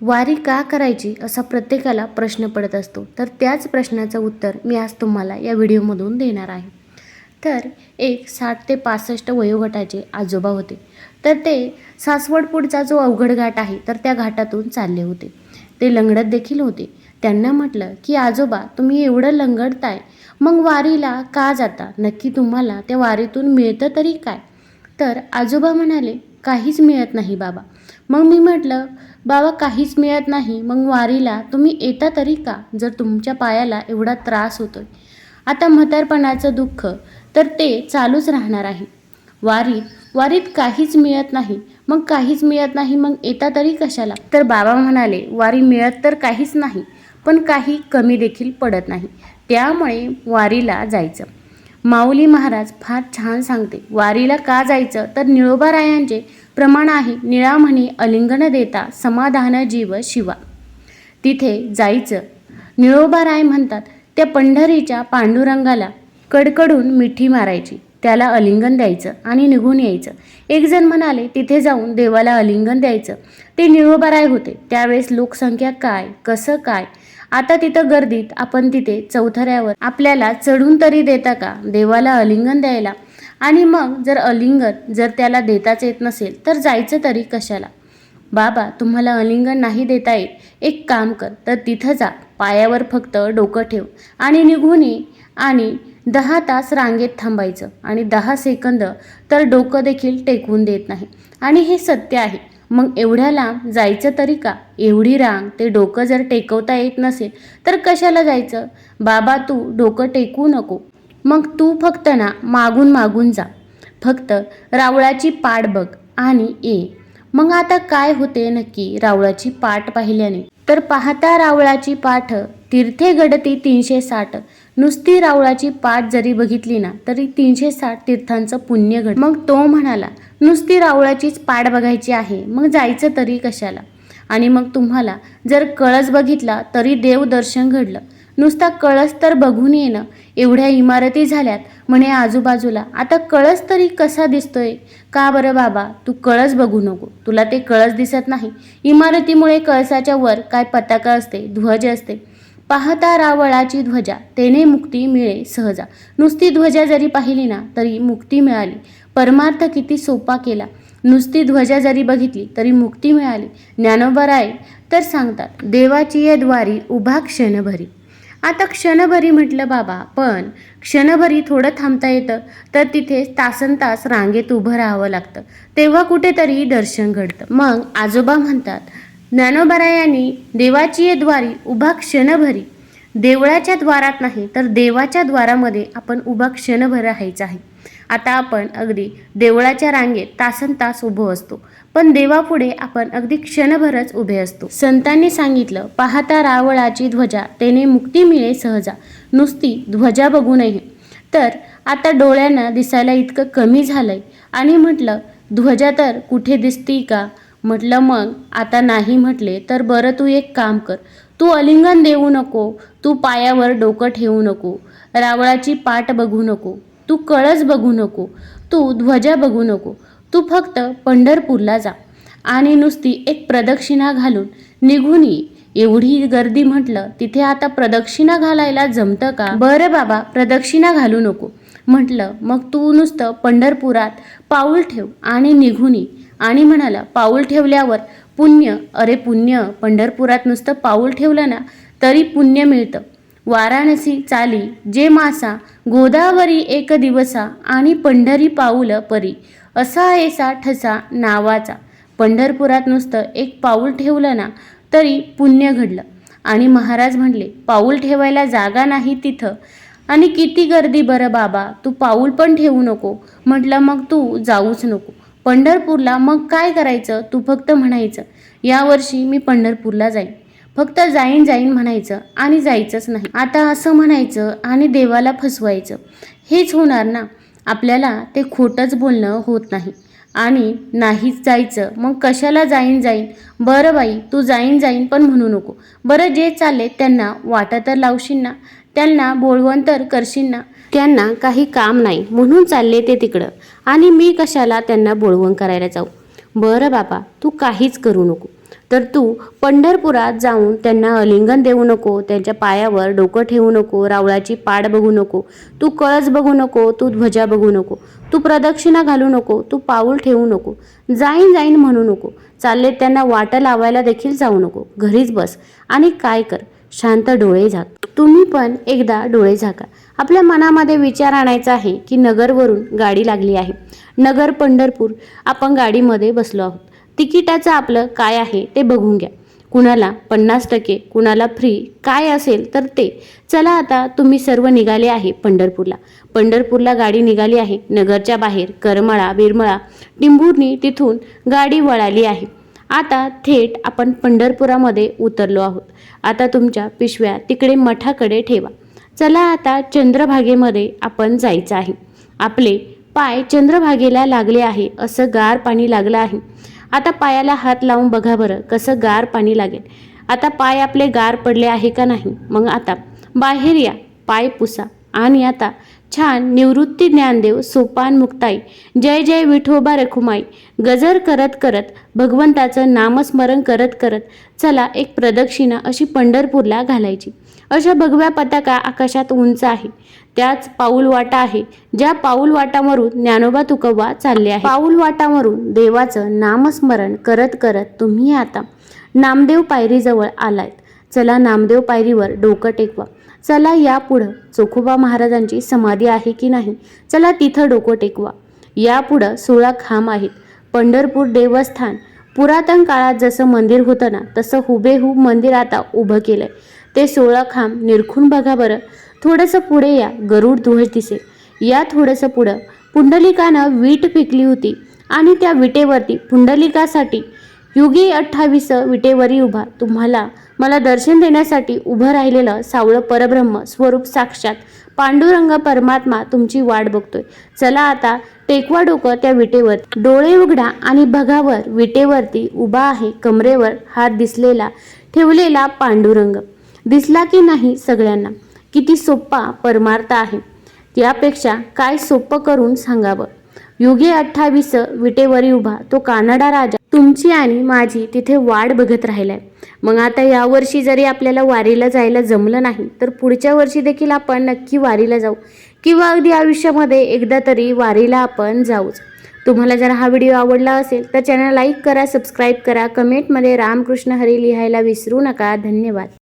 वारी का करायची असा प्रत्येकाला प्रश्न पडत असतो. तर त्याच प्रश्नाचं उत्तर मी आज तुम्हाला या व्हिडिओमधून देणार आहे. तर एक साठ ते पासष्ट वयोगटाचे आजोबा होते. तर ते सासवडपूरचा जो अवघड घाट आहे तर त्या घाटातून चालले होते. ते लंगडत देखील होते. त्यांना म्हटलं की आजोबा तुम्ही एवढं लंगडताय मग वारीला का जाता? नक्की तुम्हाला त्या वारीतून मिळतं तरी काय? तर आजोबा म्हणाले काहीच मिळत नाही बाबा. मग मी म्हटलं बाबा काहीच मिळत नाही. मग वारीला तुम्ही येता तरी का? जर तुमच्या पायाला एवढा त्रास होतोय. आता म्हातारपणाचं दुःख तर ते चालूच राहणार आहे. वारीत वारीत काहीच मिळत नाही. मग काहीच मिळत नाही मग येता तरी कशाला? तर बाबा म्हणाले वारी मिळत तर काहीच नाही पण काही कमी देखील पडत नाही. त्यामुळे वारीला जायचं. माऊली महाराज फार छान सांगते. वारीला का जायचं? तर निळोबारायांचे प्रमाण आहे. निळा म्हणी अलिंगन देता समाधान जीव शिवा. तिथे जायचं. निळोबाराय म्हणतात त्या पंढरीच्या पांडुरंगाला कडकडून मिठी मारायची. त्याला अलिंगन द्यायचं आणि निघून यायचं. एकजण म्हणाले तिथे जाऊन देवाला अलिंगन द्यायचं. ते निळोबाराय होते. त्यावेळेस लोकसंख्या काय? कसं काय? आता तिथं गर्दीत आपण तिथे चौथऱ्यावर आपल्याला चढून तरी देता का? देवाला अलिंगन द्यायला? आणि मग जर अलिंगन जर त्याला देताच येत नसेल तर जायचं तरी कशाला? बाबा तुम्हाला अलिंगन नाही देता येत. एक काम कर तर तिथं जा. पायावर फक्त डोकं ठेव. आणि निघून ये. आणि दहा तास रांगेत थांबायचं. आणि दहा सेकंद तर डोकं देखील टेकवून देत नाही. आणि हे सत्य आहे. मग एवढ्या लांब जायचं तरी का? एवढी रांग ते डोकं जर टेकवता येत नसेल तर कशाला जायचं? बाबा तू डोकं टेकवू नको. मग तू फक्त ना मागून मागून जा. फक्त रावळाची पाठ बघ आणि ये. मग आता काय होते नक्की रावळाची पाठ पाहिल्याने? तर पाहता रावळाची पाठ तीर्थे गडती तीनशे साठ. नुसती रावळाची पाठ जरी बघितली ना तरी तीनशे साठ तीर्थांचं पुण्य घड मग तो म्हणाला नुसती रावळाचीच पाठ बघायची आहे मग जायचं तरी कशाला? आणि मग तुम्हाला जर कळस बघितला तरी देव दर्शन घडलं. नुसता कळस तर बघून येणं. एवढ्या इमारती झाल्यात. म्हणे आजूबाजूला आता कळस तरी कसा दिसतोय? का बरं बाबा तू कळस बघू नको. तुला ते कळस दिसत नाही. इमारतीमुळे कळसाच्या वर काय पताका असते ध्वज असते. पाहता रावळाची ध्वजा तेने मुक्ती मिळे सहजा. नुसती ध्वजा जरी पाहिली ना तरी मुक्ती मिळाली. परमार्थ किती सोपा केला. नुसती ध्वजा जरी बघितली तरी मुक्ती मिळाली. ज्ञानोबराय तर सांगतात देवाची ये द्वारी उभा क्षणभरी. आता क्षणभरी म्हटलं बाबा पण क्षणभरी थोडं थांबता येतं तर तिथे तासन तास रांगेत उभं राहावं लागतं. तेव्हा कुठेतरी दर्शन घडतं. मग आजोबा म्हणतात ज्ञानोबरायांनी देवाची ये द्वारी उभा क्षणभरी देवळाच्या द्वारात नाही तर देवाच्या द्वारामध्ये आपण उभा क्षणभर राहायचं आहे. आता आपण अगदी देवळाच्या रांगेत तासन तास उभं असतो पण देवापुढे आपण अगदी क्षणभरच उभे असतो. संतांनी सांगितलं पाहता रावळाची ध्वजा त्याने मुक्ती मिळे सहजा. नुसती ध्वजा बघू नये तर आता डोळ्यांना दिसायला इतकं कमी झालंय आणि म्हटलं ध्वजा तर कुठे दिसती का? म्हटलं मग आता नाही म्हटले तर बरं तू एक काम कर. तू अलिंगन देऊ नको. तू पायावर डोकं ठेवू नको. रावळाची पाठ बघू नको. तू कळस बघू नको. तू ध्वजा बघू नको. तू फक्त पंढरपूरला जा. आणि नुसती एक प्रदक्षिणा घालून निघून ये. एवढी गर्दी म्हटलं तिथे आता प्रदक्षिणा घालायला जमतं का? बरं बाबा प्रदक्षिणा घालू नको. म्हटलं मग तू नुसतं पंढरपुरात पाऊल ठेव आणि निघून ये. आणि म्हणाला पाऊल ठेवल्यावर पुण्य. अरे पुण्य पंढरपुरात नुसतं पाऊल ठेवलं ना तरी पुण्य मिळतं. वाराणसी चाली जे मासा गोदावरी एक दिवसा आणि पंढरी पाऊल परी. असा ऐसा ठसा नावाचा. पंढरपुरात नुसतं एक पाऊल ठेवलं ना तरी पुण्य घडलं. आणि महाराज म्हणले पाऊल ठेवायला जागा नाही तिथं. आणि किती गर्दी बरं बाबा तू पाऊल पण ठेवू नको. म्हटलं मग तू जाऊच नको. पंढरपूरला मग काय करायचं? तू फक्त म्हणायचं यावर्षी मी पंढरपूरला जाईन. फक्त जाईन जाईन म्हणायचं आणि जायचंच नाही. आता असं म्हणायचं आणि देवाला फसवायचं हेच होणार ना? आपल्याला ते खोटंच बोलणं होत नाही. आणि नाहीच जायचं मग कशाला जाईन जाईन? बरं बाई तू जाईन जाईन पण म्हणू नको. बरं जे चालले त्यांना वाटा तर लावशील ना? त्यांना बोळवंतर करशील ना त्यांना काही काम नाही म्हणून चालले ते तिकडं. आणि मी कशाला त्यांना बोळवण करायला जाऊ? बरं बाबा तू काहीच करू नको. तर तू पंढरपुरात जाऊन त्यांना अलिंगन देऊ नको त्यांच्या पायावर डोकं ठेवू नको रावळाची पाड बघू नको. तू कळस बघू नको तू ध्वजा बघू नको. तू प्रदक्षिणा घालू नको तू पाऊल ठेवू नको. जाईन जाईन म्हणू नको. चालले त्यांना वाटं लावायला देखील जाऊ नको. घरीच बस आणि काय कर? शांत डोळे झाक. तुम्ही पण एकदा डोळे झाका. आपल्या मनामध्ये विचार आणायचा आहे की नगरवरून गाडी लागली आहे. नगर पंढरपूर आपण गाडीमध्ये बसलो आहोत. तिकिटाचं आपलं काय आहे ते बघून घ्या. कुणाला पन्नास टक्के कुणाला फ्री काय असेल तर ते. चला आता तुम्ही सर्व निघाले आहे पंढरपूरला. पंढरपूरला गाडी निघाली आहे. नगरच्या बाहेर करमळा बिरमळा टिंबूरनी तिथून गाडी वळाली आहे. आता थेट आपण पंढरपुरामध्ये उतरलो आहोत. आता तुमच्या पिशव्या तिकडे मठाकडे ठेवा. चला आता चंद्रभागेमध्ये आपण जायचं आहे. आपले पाय चंद्रभागेला लागले आहे असं गार पाणी लागलं आहे. आता पायाला हात लावून बघा बरं कसं गार पाणी लागेल. आता पाय आपले गार पडले आहे का नाही? मग आता बाहेर या पाय पुसा. आणि आता छान निवृत्ती ज्ञानदेव सोपान मुक्ताई जय जय विठोबा रखुमाई गजर करत करत भगवंताचं नामस्मरण करत करत चला एक प्रदक्षिणा अशी पंढरपूरला घालायची. अशा भगव्या पताका आकाशात उंच आहे. त्याच पाऊल वाटा आहे ज्या पाऊल वाटावरून ज्ञानोबा तुकोबा चालले आहे पाऊल वाटावरून देवाचं नामस्मरण करत करत तुम्ही आता नामदेव पायरीजवळ आलायत. चला नामदेव पायरीवर डोकं टेकवा. चला यापुढं चोखोबा महाराजांची समाधी आहे की नाही? चला तिथं डोकं टेकवा. यापुढं सोळा खांब आहेत. पंढरपूर देवस्थान. पुरातन काळात जसं मंदिर होतं ना तसं हुबेहूब मंदिर आता उभं केलंय. ते सोळा खांब निरखून बघा बरं. थोडंसं पुढे या गरुड ध्वज दिसेल. या थोडंसं पुढं पुंडलिकानं वीट फेकली होती आणि त्या विटेवरती पुंडलिकासाठी युगी अठ्ठावीस विटेवरी उभा. तुम्हाला मला दर्शन देण्यासाठी उभं राहिलेलं सावळं परब्रह्म स्वरूप साक्षात पांडुरंग परमात्मा तुमची वाट बघतोय. चला आता टेकवा डोकं त्या विटेवर. डोळे उघडा आणि भगावर विटेवरती उभा आहे कमरेवर हात दिसलेला ठेवलेला पांडुरंग. दिसला की नाही सगळ्यांना? किती सोप्पा परमार्थ आहे. त्यापेक्षा काय सोपं करून सांगावं? युगे अठ्ठावीस विटेवरी उभा तो कानडा राजा. तुमची आणि माझी तिथे वाट बघत राहिलाय. मग आता यावर्षी जरी आपल्याला वारीला जायला जमलं नाही तर पुढच्या वर्षी देखील आपण नक्की वारीला जाऊ. किंवा अगदी आयुष्यामध्ये एकदा तरी वारीला आपण जाऊच. तुम्हाला जर हा व्हिडिओ आवडला असेल तर चॅनल लाईक करा सबस्क्राईब करा. कमेंटमध्ये रामकृष्ण हरी लिहायला विसरू नका. धन्यवाद.